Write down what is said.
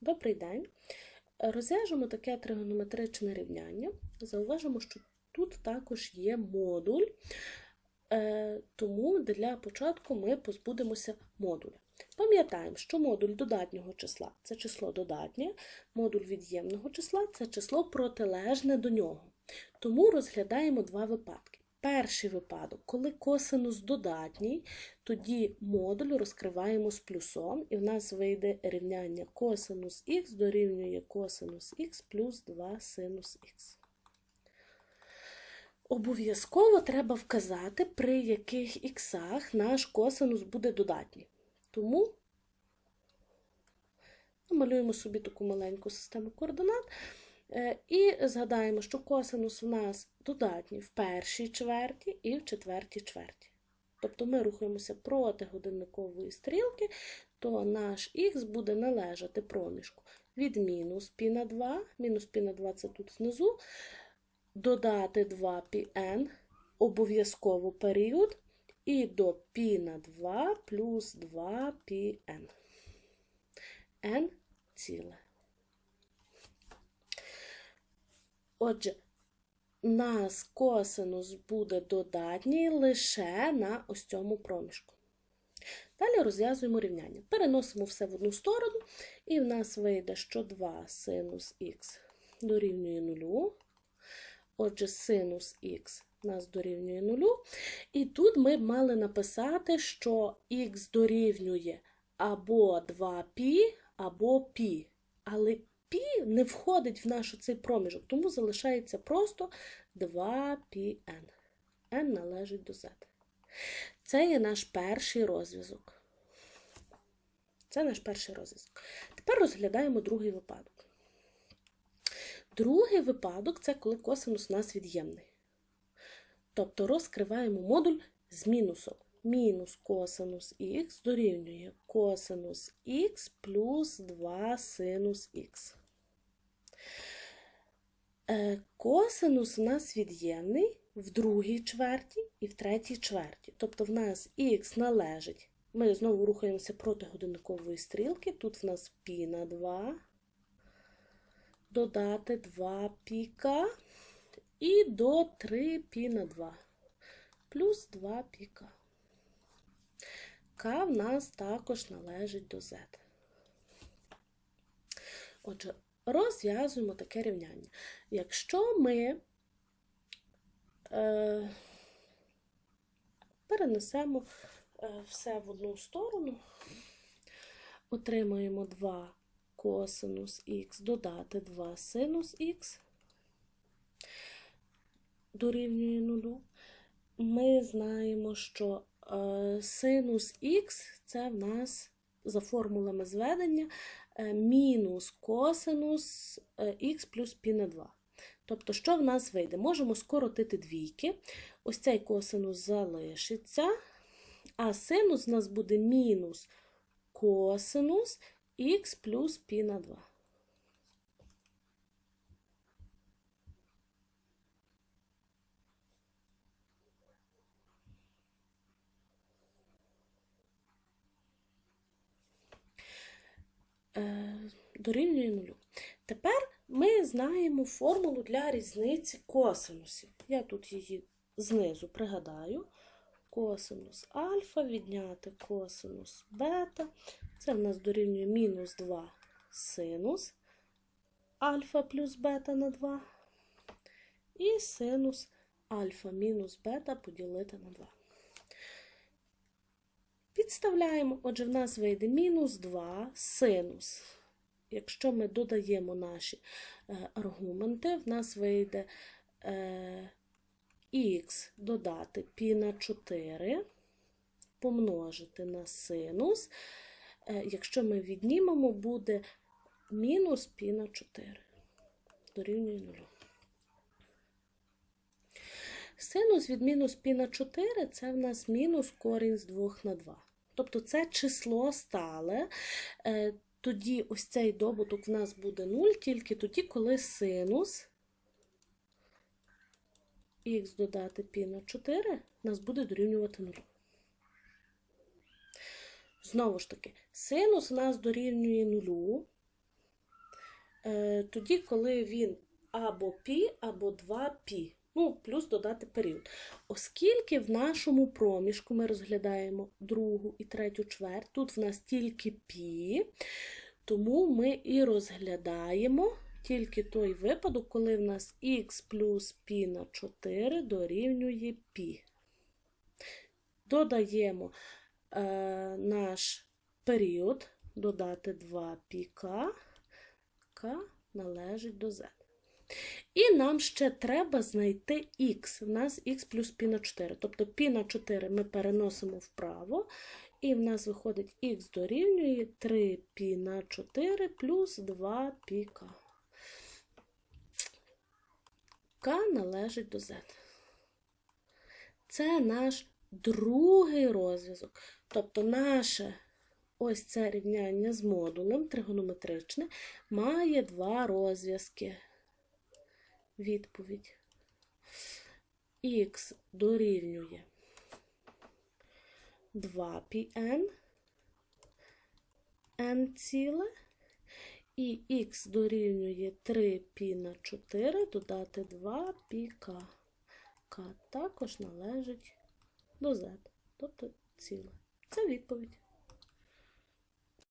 Добрий день. Розв'яжемо таке тригонометричне рівняння. Зауважимо, що тут також є модуль, е, тому для початку ми позбудемося модуля. Пам'ятаємо, що модуль додатнього числа це число додатнє, модуль від'ємного числа це число протилежне до нього. Тому розглядаємо два випадки. Перший випадок, коли косинус додатній, тоді модуль розкриваємо з плюсом, і в нас вийде рівняння косинус х дорівнює косинус х плюс 2 синус х. Обов'язково треба вказати, при яких іксах наш косинус буде додатній. Тому намалюємо собі таку маленьку систему координат. Е, і згадаємо, що косинус в нас додатній в першій чверті і в четвертій чверті. Тобто ми рухаємося проти годинникової стрілки, то наш х буде належати проміжку від мінус π на 2, мінус π на 2 це тут внизу, додати 2 πn обов'язково період, і до π на 2 плюс 2 πn. n ціле. Отже, нас косинус буде додатній лише на ось цьому проміжку. Далі розв'язуємо рівняння. Переносимо все в одну сторону, і в нас вийде, що 2 синус х дорівнює 0. Отже, синус х нас дорівнює 0. І тут ми б мали написати, що х дорівнює або 2π, або π. Але π не входить в наш цей проміжок, тому залишається просто 2πn. n належить до z. Це є наш перший розв'язок. Це наш перший розв'язок. Тепер розглядаємо другий випадок. Другий випадок це коли косинус у нас від'ємний. Тобто розкриваємо модуль з мінусом. Мінус косинус х дорівнює косинус х плюс 2 синус х. Е, Косинус у нас від'ємний в другій чверті і в третій чверті. Тобто в нас х належить. Ми знову рухаємося проти годинникової стрілки. Тут в нас π на 2, додати 2 піка і до 3 π на 2, плюс 2 піка. К в нас також належить до Z. Отже, розв'язуємо таке рівняння. Якщо ми е, перенесемо е, все в одну сторону, отримаємо 2 косинус х додати 2 синус х дорівнює 0, ми знаємо, що синус х це в нас за формулами зведення е, мінус косинус е, х плюс π на 2. Тобто, що в нас вийде? Можемо скоротити двійки. Ось цей косинус залишиться, а синус у нас буде мінус косинус х плюс π на 2. Дорівнює нулю. Тепер ми знаємо формулу для різниці косинусів. Я тут її знизу пригадаю. Косинус альфа відняти косинус бета. Це в нас дорівнює мінус 2 синус альфа плюс бета на 2. І синус альфа мінус бета поділити на 2. Підставляємо, отже, в нас вийде мінус 2 синус. Якщо ми додаємо наші е, аргументи, в нас вийде е, х додати пі на 4, помножити на синус. Е, якщо ми віднімемо, буде мінус пі на 4 дорівнює 0. Синус від мінус пі на 4 це в нас мінус корінь з 2 на 2. Тобто це число стале. Е, Тоді ось цей добуток в нас буде 0, тільки тоді, коли синус х додати π на 4 в нас буде дорівнювати 0. Знову ж таки, синус у нас дорівнює 0, е, тоді, коли він або пі, або 2 пі. Ну, плюс додати період. Оскільки в нашому проміжку ми розглядаємо другу і третю чверть, тут в нас тільки пі, тому ми і розглядаємо тільки той випадок, коли в нас х плюс пі на 4 дорівнює пі. Додаємо е, наш період, додати 2 піка, к належить до z. І нам ще треба знайти х. У нас х плюс пі на 4. Тобто пі на 4 ми переносимо вправо, і в нас виходить х дорівнює 3 пі на 4 плюс 2 піка. К належить до z. Це наш другий розв'язок. Тобто наше ось це рівняння з модулем тригонометричне має два розв'язки Відповідь. Х дорівнює 2πn n ціле. І х дорівнює 3π на 4 додати 2πk. К також належить до z, тобто ціле. Це відповідь.